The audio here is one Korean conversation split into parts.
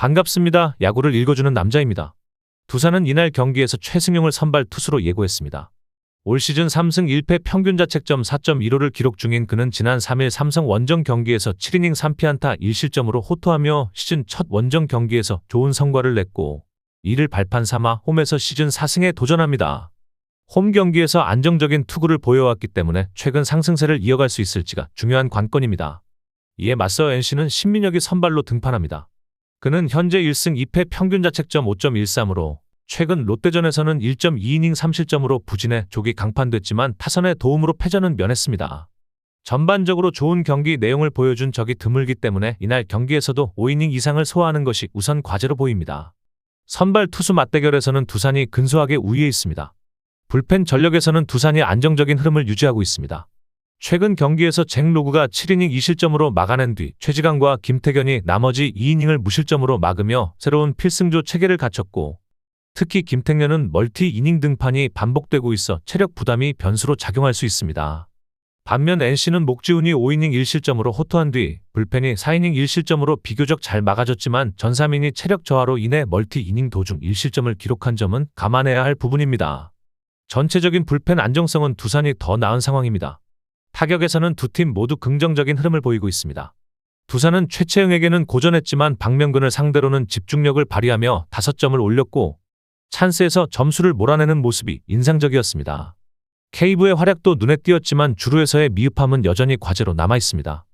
반갑습니다. 야구를 읽어주는 남자입니다. 두산은 이날 경기에서 최승용을 선발 투수로 예고했습니다. 올 시즌 3승 1패 평균 자책점 4.15를 기록 중인 그는 지난 3일 삼성 원정 경기에서 7이닝 3피안타 1실점으로 호투하며 시즌 첫 원정 경기에서 좋은 성과를 냈고 이를 발판 삼아 홈에서 시즌 4승에 도전합니다. 홈 경기에서 안정적인 투구를 보여왔기 때문에 최근 상승세를 이어갈 수 있을지가 중요한 관건입니다. 이에 맞서 NC는 신민혁이 선발로 등판합니다. 그는 현재 1승 2패 평균 자책점 5.13으로 최근 롯데전에서는 1.2이닝 3실점으로 부진해 족이 강판됐지만 타선의 도움으로 패전은 면했습니다. 전반적으로 좋은 경기 내용을 보여준 적이 드물기 때문에 이날 경기에서도 5이닝 이상을 소화하는 것이 우선 과제로 보입니다. 선발 투수 맞대결에서는 두산이 근소하게 우위에 있습니다. 불펜 전력에서는 두산이 안정적인 흐름을 유지하고 있습니다. 최근 경기에서 잭 로그가 7이닝 2실점으로 막아낸 뒤 최지강과 김태견이 나머지 2이닝을 무실점으로 막으며 새로운 필승조 체계를 갖췄고 특히 김택년은 멀티 이닝 등판이 반복되고 있어 체력 부담이 변수로 작용할 수 있습니다. 반면 NC는 목지훈이 5이닝 1실점으로 호투한 뒤 불펜이 4이닝 1실점으로 비교적 잘 막아줬지만 전삼인이 체력 저하로 인해 멀티 이닝 도중 1실점을 기록한 점은 감안해야 할 부분입니다. 전체적인 불펜 안정성은 두산이 더 나은 상황입니다. 타격에서는 두 팀 모두 긍정적인 흐름을 보이고 있습니다. 두산은 최채영에게는 고전했지만 박명근을 상대로는 집중력을 발휘하며 5점을 올렸고 찬스에서 점수를 몰아내는 모습이 인상적이었습니다. 케이브의 활약도 눈에 띄었지만 주루에서의 미흡함은 여전히 과제로 남아 있습니다.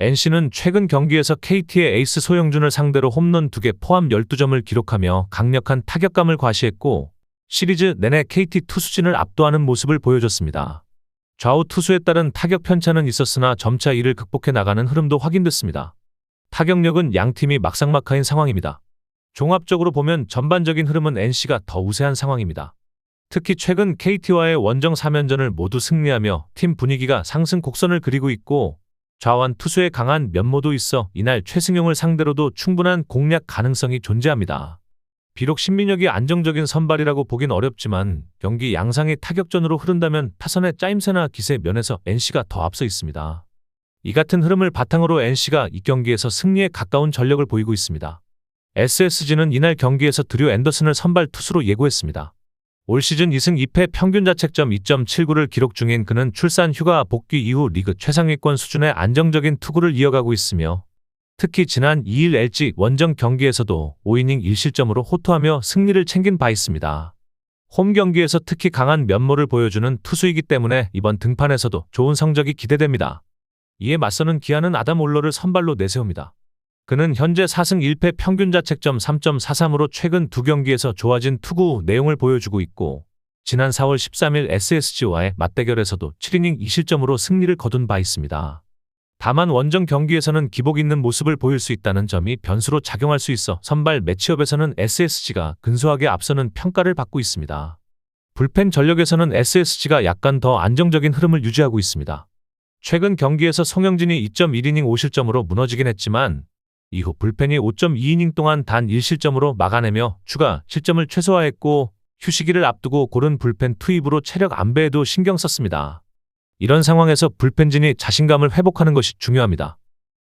NC는 최근 경기에서 KT의 에이스 소영준을 상대로 홈런 2개 포함 12점을 기록하며 강력한 타격감을 과시했고 시리즈 내내 KT 투수진을 압도하는 모습을 보여줬습니다. 좌우 투수에 따른 타격 편차는 있었으나 점차 이를 극복해 나가는 흐름도 확인됐습니다. 타격력은 양 팀이 막상막하인 상황입니다. 종합적으로 보면 전반적인 흐름은 NC가 더 우세한 상황입니다. 특히 최근 KT와의 원정 3연전을 모두 승리하며 팀 분위기가 상승 곡선을 그리고 있고 좌완 투수의 강한 면모도 있어 이날 최승용을 상대로도 충분한 공략 가능성이 존재합니다. 비록 신민혁이 안정적인 선발이라고 보긴 어렵지만 경기 양상이 타격전으로 흐른다면 타선의 짜임새나 기세 면에서 NC가 더 앞서 있습니다. 이 같은 흐름을 바탕으로 NC가 이 경기에서 승리에 가까운 전력을 보이고 있습니다. SSG는 이날 경기에서 드류 앤더슨을 선발 투수로 예고했습니다. 올 시즌 2승 2패 평균 자책점 2.79를 기록 중인 그는 출산 휴가 복귀 이후 리그 최상위권 수준의 안정적인 투구를 이어가고 있으며 특히 지난 2일 LG 원정 경기에서도 5이닝 1실점으로 호투하며 승리를 챙긴 바 있습니다. 홈 경기에서 특히 강한 면모를 보여주는 투수이기 때문에 이번 등판에서도 좋은 성적이 기대됩니다. 이에 맞서는 기아는 아담 올러를 선발로 내세웁니다. 그는 현재 4승 1패 평균 자책점 3.43으로 최근 두 경기에서 좋아진 투구 내용을 보여주고 있고 지난 4월 13일 SSG와의 맞대결에서도 7이닝 2실점으로 승리를 거둔 바 있습니다. 다만 원정 경기에서는 기복 있는 모습을 보일 수 있다는 점이 변수로 작용할 수 있어 선발 매치업에서는 SSG가 근소하게 앞서는 평가를 받고 있습니다. 불펜 전력에서는 SSG가 약간 더 안정적인 흐름을 유지하고 있습니다. 최근 경기에서 송영진이 2.1이닝 5실점으로 무너지긴 했지만 이후 불펜이 5.2이닝 동안 단 1실점으로 막아내며 추가 실점을 최소화했고 휴식기를 앞두고 고른 불펜 투입으로 체력 안배에도 신경 썼습니다. 이런 상황에서 불펜진이 자신감을 회복하는 것이 중요합니다.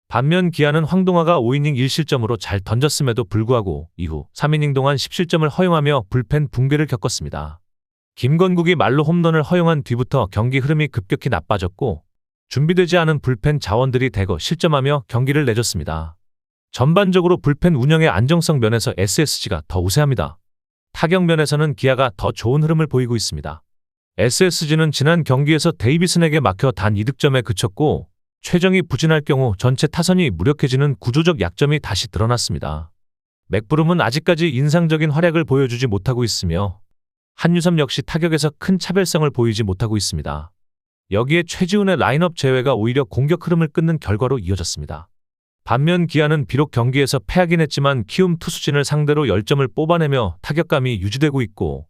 반면 기아는 황동화가 5이닝 1실점으로 잘 던졌음에도 불구하고 이후 3이닝 동안 10실점을 허용하며 불펜 붕괴를 겪었습니다. 김건국이 말로 홈런을 허용한 뒤부터 경기 흐름이 급격히 나빠졌고 준비되지 않은 불펜 자원들이 대거 실점하며 경기를 내줬습니다. 전반적으로 불펜 운영의 안정성 면에서 SSG가 더 우세합니다. 타격 면에서는 기아가 더 좋은 흐름을 보이고 있습니다. SSG는 지난 경기에서 데이비슨에게 막혀 단 2득점에 그쳤고 최정이 부진할 경우 전체 타선이 무력해지는 구조적 약점이 다시 드러났습니다. 맥브rum은 아직까지 인상적인 활약을 보여주지 못하고 있으며 한유섬 역시 타격에서 큰 차별성을 보이지 못하고 있습니다. 여기에 최지훈의 라인업 제외가 오히려 공격 흐름을 끊는 결과로 이어졌습니다. 반면 기아는 비록 경기에서 패하긴 했지만 키움 투수진을 상대로 10점을 뽑아내며 타격감이 유지되고 있고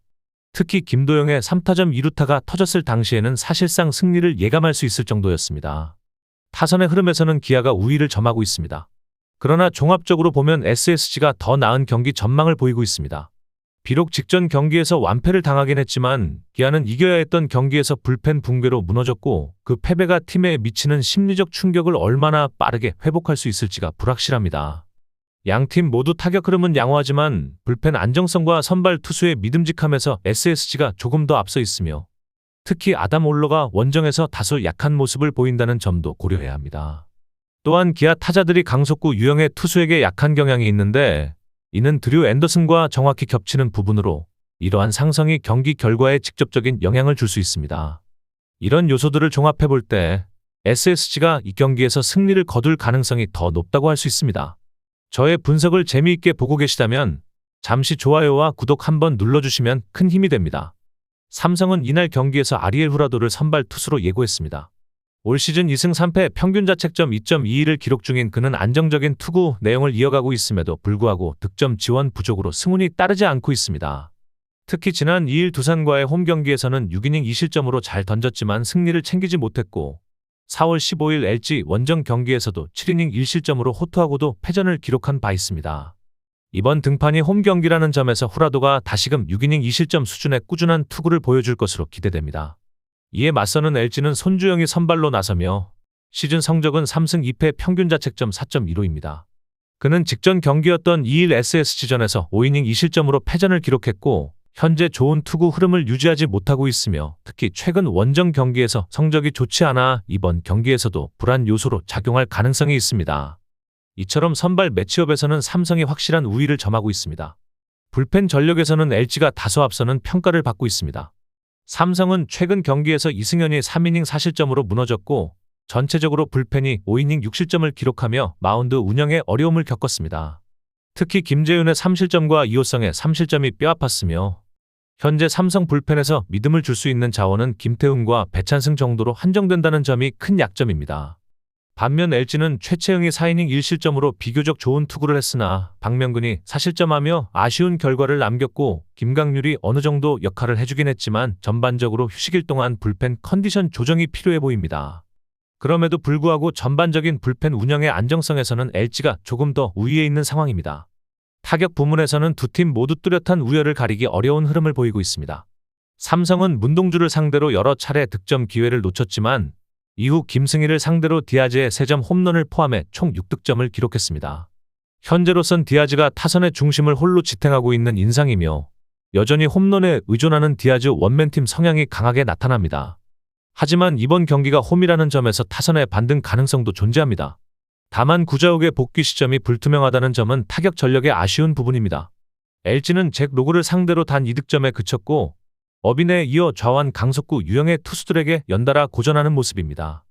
특히 김도영의 3타점 2루타가 터졌을 당시에는 사실상 승리를 예감할 수 있을 정도였습니다. 타선의 흐름에서는 기아가 우위를 점하고 있습니다. 그러나 종합적으로 보면 SSG가 더 나은 경기 전망을 보이고 있습니다. 비록 직전 경기에서 완패를 당하긴 했지만 기아는 이겨야 했던 경기에서 불펜 붕괴로 무너졌고 그 패배가 팀에 미치는 심리적 충격을 얼마나 빠르게 회복할 수 있을지가 불확실합니다. 양팀 모두 타격 흐름은 양호하지만 불펜 안정성과 선발 투수의 믿음직함에서 SSG가 조금 더 앞서 있으며 특히 아담 올러가 원정에서 다소 약한 모습을 보인다는 점도 고려해야 합니다. 또한 기아 타자들이 강속구 유형의 투수에게 약한 경향이 있는데 이는 드류 앤더슨과 정확히 겹치는 부분으로 이러한 상성이 경기 결과에 직접적인 영향을 줄 수 있습니다. 이런 요소들을 종합해 볼 때 SSG가 이 경기에서 승리를 거둘 가능성이 더 높다고 할 수 있습니다. 저의 분석을 재미있게 보고 계시다면 잠시 좋아요와 구독 한번 눌러주시면 큰 힘이 됩니다. 삼성은 이날 경기에서 아리엘 후라도를 선발 투수로 예고했습니다. 올 시즌 2승 3패 평균 자책점 2.22를 기록 중인 그는 안정적인 투구 내용을 이어가고 있음에도 불구하고 득점 지원 부족으로 승운이 따르지 않고 있습니다. 특히 지난 2일 두산과의 홈 경기에서는 6이닝 2실점으로 잘 던졌지만 승리를 챙기지 못했고 4월 15일 LG 원정 경기에서도 7이닝 1실점으로 호투하고도 패전을 기록한 바 있습니다. 이번 등판이 홈 경기라는 점에서 후라도가 다시금 6이닝 2실점 수준의 꾸준한 투구를 보여줄 것으로 기대됩니다. 이에 맞서는 LG는 손주영이 선발로 나서며 시즌 성적은 3승 2패 평균 자책점 4.15입니다. 그는 직전 경기였던 2일 SSG전에서 5이닝 2실점으로 패전을 기록했고 현재 좋은 투구 흐름을 유지하지 못하고 있으며 특히 최근 원정 경기에서 성적이 좋지 않아 이번 경기에서도 불안 요소로 작용할 가능성이 있습니다. 이처럼 선발 매치업에서는 삼성이 확실한 우위를 점하고 있습니다. 불펜 전력에서는 LG가 다소 앞서는 평가를 받고 있습니다. 삼성은 최근 경기에서 이승현이 3이닝 4실점으로 무너졌고 전체적으로 불펜이 5이닝 6실점을 기록하며 마운드 운영에 어려움을 겪었습니다. 특히 김재윤의 3실점과 이호성의 3실점이 뼈아팠으며 현재 삼성 불펜에서 믿음을 줄 수 있는 자원은 김태훈과 배찬승 정도로 한정된다는 점이 큰 약점입니다. 반면 LG는 최채영이 4이닝 1실점으로 비교적 좋은 투구를 했으나 박명근이 4실점하며 아쉬운 결과를 남겼고 김강률이 어느 정도 역할을 해주긴 했지만 전반적으로 휴식일 동안 불펜 컨디션 조정이 필요해 보입니다. 그럼에도 불구하고 전반적인 불펜 운영의 안정성에서는 LG가 조금 더 우위에 있는 상황입니다. 타격 부문에서는 두 팀 모두 뚜렷한 우열을 가리기 어려운 흐름을 보이고 있습니다. 삼성은 문동주를 상대로 여러 차례 득점 기회를 놓쳤지만 이후 김승희를 상대로 디아즈의 3점 홈런을 포함해 총 6득점을 기록했습니다. 현재로선 디아즈가 타선의 중심을 홀로 지탱하고 있는 인상이며 여전히 홈런에 의존하는 디아즈 원맨팀 성향이 강하게 나타납니다. 하지만 이번 경기가 홈이라는 점에서 타선의 반등 가능성도 존재합니다. 다만 구자욱의 복귀 시점이 불투명하다는 점은 타격 전력의 아쉬운 부분입니다. LG는 잭 로그를 상대로 단 2득점에 그쳤고 어빈에 이어 좌완 강속구 유형의 투수들에게 연달아 고전하는 모습입니다.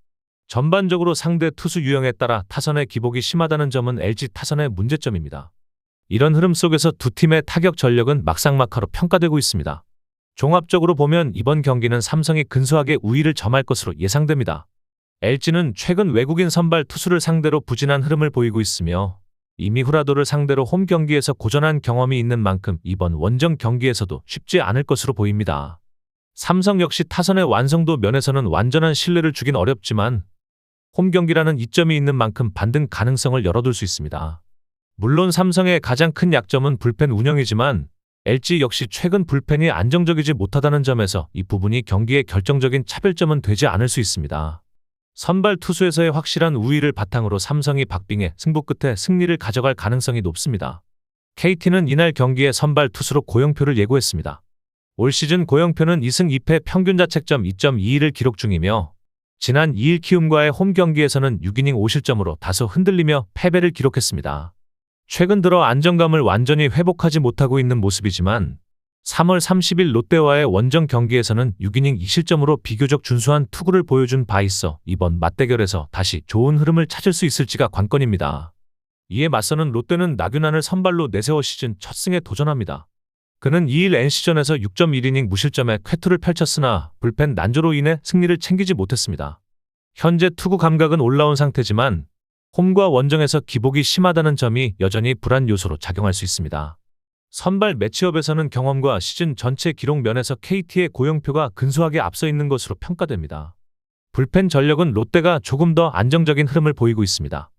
전반적으로 상대 투수 유형에 따라 타선의 기복이 심하다는 점은 LG 타선의 문제점입니다. 이런 흐름 속에서 두 팀의 타격 전력은 막상막하로 평가되고 있습니다. 종합적으로 보면 이번 경기는 삼성이 근소하게 우위를 점할 것으로 예상됩니다. LG는 최근 외국인 선발 투수를 상대로 부진한 흐름을 보이고 있으며 이미 후라도를 상대로 홈 경기에서 고전한 경험이 있는 만큼 이번 원정 경기에서도 쉽지 않을 것으로 보입니다. 삼성 역시 타선의 완성도 면에서는 완전한 신뢰를 주긴 어렵지만 홈 경기라는 이점이 있는 만큼 반등 가능성을 열어둘 수 있습니다. 물론 삼성의 가장 큰 약점은 불펜 운영이지만 LG 역시 최근 불펜이 안정적이지 못하다는 점에서 이 부분이 경기의 결정적인 차별점은 되지 않을 수 있습니다. 선발 투수에서의 확실한 우위를 바탕으로 삼성이 박빙의 승부 끝에 승리를 가져갈 가능성이 높습니다. KT는 이날 경기에 선발 투수로 고영표를 예고했습니다. 올 시즌 고영표는 2승 2패 평균 자책점 2.22를 기록 중이며 지난 2일 키움과의 홈 경기에서는 6이닝 5실점으로 다소 흔들리며 패배를 기록했습니다. 최근 들어 안정감을 완전히 회복하지 못하고 있는 모습이지만 3월 30일 롯데와의 원정 경기에서는 6이닝 2실점으로 비교적 준수한 투구를 보여준 바 있어 이번 맞대결에서 다시 좋은 흐름을 찾을 수 있을지가 관건입니다. 이에 맞서는 롯데는 나균안을 선발로 내세워 시즌 첫 승에 도전합니다. 그는 2일 NC전에서 6.1이닝 무실점에 쾌투를 펼쳤으나 불펜 난조로 인해 승리를 챙기지 못했습니다. 현재 투구 감각은 올라온 상태지만 홈과 원정에서 기복이 심하다는 점이 여전히 불안 요소로 작용할 수 있습니다. 선발 매치업에서는 경험과 시즌 전체 기록 면에서 KT의 고영표가 근소하게 앞서 있는 것으로 평가됩니다. 불펜 전력은 롯데가 조금 더 안정적인 흐름을 보이고 있습니다.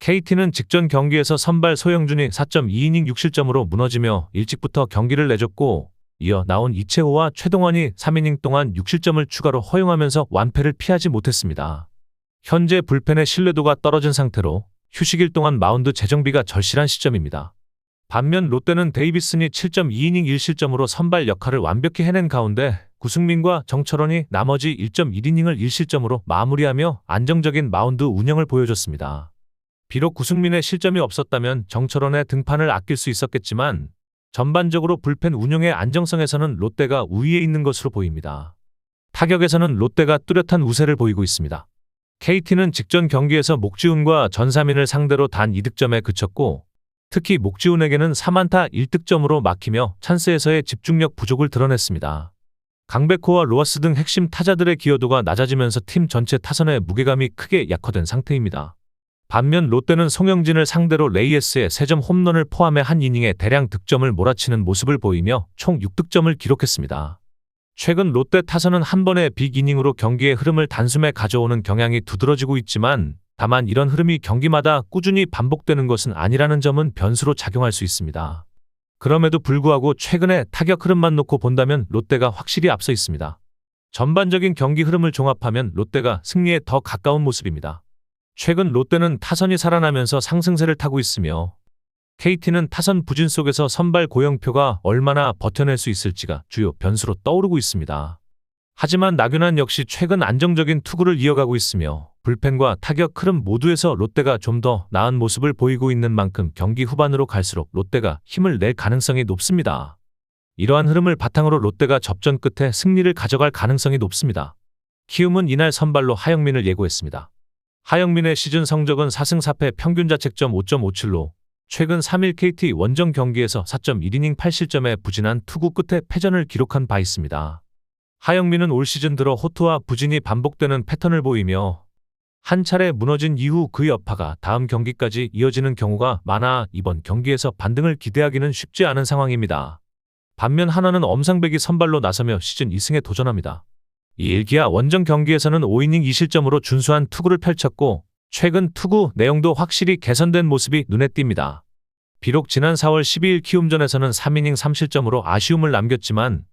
KT는 직전 경기에서 선발 소영준이 4.2이닝 6실점으로 무너지며 일찍부터 경기를 내줬고 이어 나온 이채호와 최동원이 3이닝 동안 6실점을 추가로 허용하면서 완패를 피하지 못했습니다. 현재 불펜의 신뢰도가 떨어진 상태로 휴식일 동안 마운드 재정비가 절실한 시점입니다. 반면 롯데는 데이비슨이 7.2이닝 1실점으로 선발 역할을 완벽히 해낸 가운데 구승민과 정철원이 나머지 1.1이닝을 1실점으로 마무리하며 안정적인 마운드 운영을 보여줬습니다. 비록 구승민의 실점이 없었다면 정철원의 등판을 아낄 수 있었겠지만 전반적으로 불펜 운영의 안정성에서는 롯데가 우위에 있는 것으로 보입니다. 타격에서는 롯데가 뚜렷한 우세를 보이고 있습니다. KT는 직전 경기에서 목지훈과 전사민을 상대로 단 2득점에 그쳤고 특히 목지훈에게는 3안타 1득점으로 막히며 찬스에서의 집중력 부족을 드러냈습니다. 강백호와 로하스 등 핵심 타자들의 기여도가 낮아지면서 팀 전체 타선의 무게감이 크게 약화된 상태입니다. 반면 롯데는 송영진을 상대로 레이에스의 3점 홈런을 포함해 한 이닝에 대량 득점을 몰아치는 모습을 보이며 총 6득점을 기록했습니다. 최근 롯데 타선은 한 번의 빅 이닝으로 경기의 흐름을 단숨에 가져오는 경향이 두드러지고 있지만 다만 이런 흐름이 경기마다 꾸준히 반복되는 것은 아니라는 점은 변수로 작용할 수 있습니다. 그럼에도 불구하고 최근의 타격 흐름만 놓고 본다면 롯데가 확실히 앞서 있습니다. 전반적인 경기 흐름을 종합하면 롯데가 승리에 더 가까운 모습입니다. 최근 롯데는 타선이 살아나면서 상승세를 타고 있으며 KT는 타선 부진 속에서 선발 고영표가 얼마나 버텨낼 수 있을지가 주요 변수로 떠오르고 있습니다. 하지만 나균환 역시 최근 안정적인 투구를 이어가고 있으며 불펜과 타격 흐름 모두에서 롯데가 좀 더 나은 모습을 보이고 있는 만큼 경기 후반으로 갈수록 롯데가 힘을 낼 가능성이 높습니다. 이러한 흐름을 바탕으로 롯데가 접전 끝에 승리를 가져갈 가능성이 높습니다. 키움은 이날 선발로 하영민을 예고했습니다. 하영민의 시즌 성적은 4승 4패 평균 자책점 5.57로 최근 3일 KT 원정 경기에서 4.1이닝 8실점에 부진한 투구 끝에 패전을 기록한 바 있습니다. 하영민은 올 시즌 들어 호투와 부진이 반복되는 패턴을 보이며 한 차례 무너진 이후 그 여파가 다음 경기까지 이어지는 경우가 많아 이번 경기에서 반등을 기대하기는 쉽지 않은 상황입니다. 반면 하나는 엄상백이 선발로 나서며 시즌 2승에 도전합니다. 이 일기야 원정 경기에서는 5이닝 2실점으로 준수한 투구를 펼쳤고 최근 투구 내용도 확실히 개선된 모습이 눈에 띕니다. 비록 지난 4월 12일 키움전에서는 3이닝 3실점으로 아쉬움을 남겼지만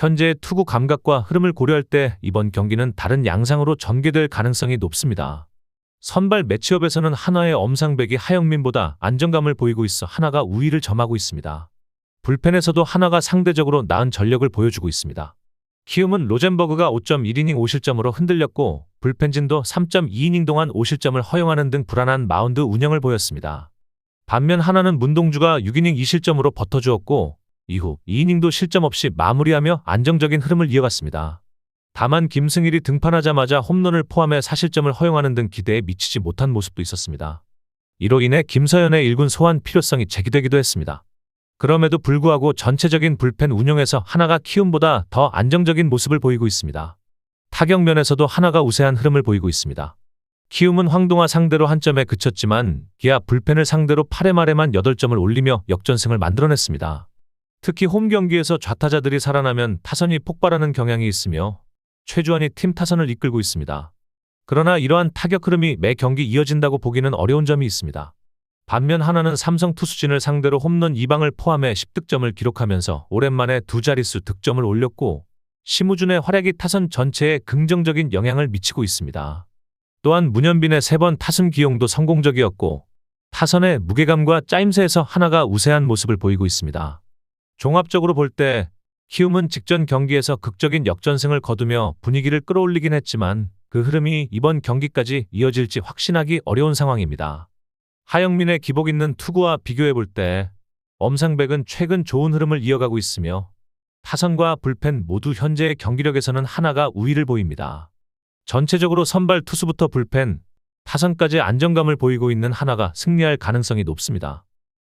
현재의 투구 감각과 흐름을 고려할 때 이번 경기는 다른 양상으로 전개될 가능성이 높습니다. 선발 매치업에서는 한화의 엄상백이 하영민보다 안정감을 보이고 있어 하나가 우위를 점하고 있습니다. 불펜에서도 하나가 상대적으로 나은 전력을 보여주고 있습니다. 키움은 로젠버그가 5.1이닝 5실점으로 흔들렸고 불펜진도 3.2이닝 동안 5실점을 허용하는 등 불안한 마운드 운영을 보였습니다. 반면 하나는 문동주가 6이닝 2실점으로 버텨주었고 이후 2이닝도 실점 없이 마무리하며 안정적인 흐름을 이어갔습니다. 다만 김승일이 등판하자마자 홈런을 포함해 사실점을 허용하는 등 기대에 미치지 못한 모습도 있었습니다. 이로 인해 김서연의 일군 소환 필요성이 제기되기도 했습니다. 그럼에도 불구하고 전체적인 불펜 운영에서 하나가 키움보다 더 안정적인 모습을 보이고 있습니다. 타격 면에서도 하나가 우세한 흐름을 보이고 있습니다. 키움은 황동화 상대로 한 점에 그쳤지만 기아 불펜을 상대로 8회 말에만 8점을 올리며 역전승을 만들어냈습니다. 특히 홈 경기에서 좌타자들이 살아나면 타선이 폭발하는 경향이 있으며 최주환이 팀 타선을 이끌고 있습니다. 그러나 이러한 타격 흐름이 매 경기 이어진다고 보기는 어려운 점이 있습니다. 반면 하나는 삼성 투수진을 상대로 홈런 2방을 포함해 10득점을 기록하면서 오랜만에 두 자릿수 득점을 올렸고 심우준의 활약이 타선 전체에 긍정적인 영향을 미치고 있습니다. 또한 문현빈의 세 번 타순 기용도 성공적이었고 타선의 무게감과 짜임새에서 하나가 우세한 모습을 보이고 있습니다. 종합적으로 볼 때 키움은 직전 경기에서 극적인 역전승을 거두며 분위기를 끌어올리긴 했지만 그 흐름이 이번 경기까지 이어질지 확신하기 어려운 상황입니다. 하영민의 기복 있는 투구와 비교해 볼 때 엄상백은 최근 좋은 흐름을 이어가고 있으며 타선과 불펜 모두 현재의 경기력에서는 하나가 우위를 보입니다. 전체적으로 선발 투수부터 불펜, 타선까지 안정감을 보이고 있는 하나가 승리할 가능성이 높습니다.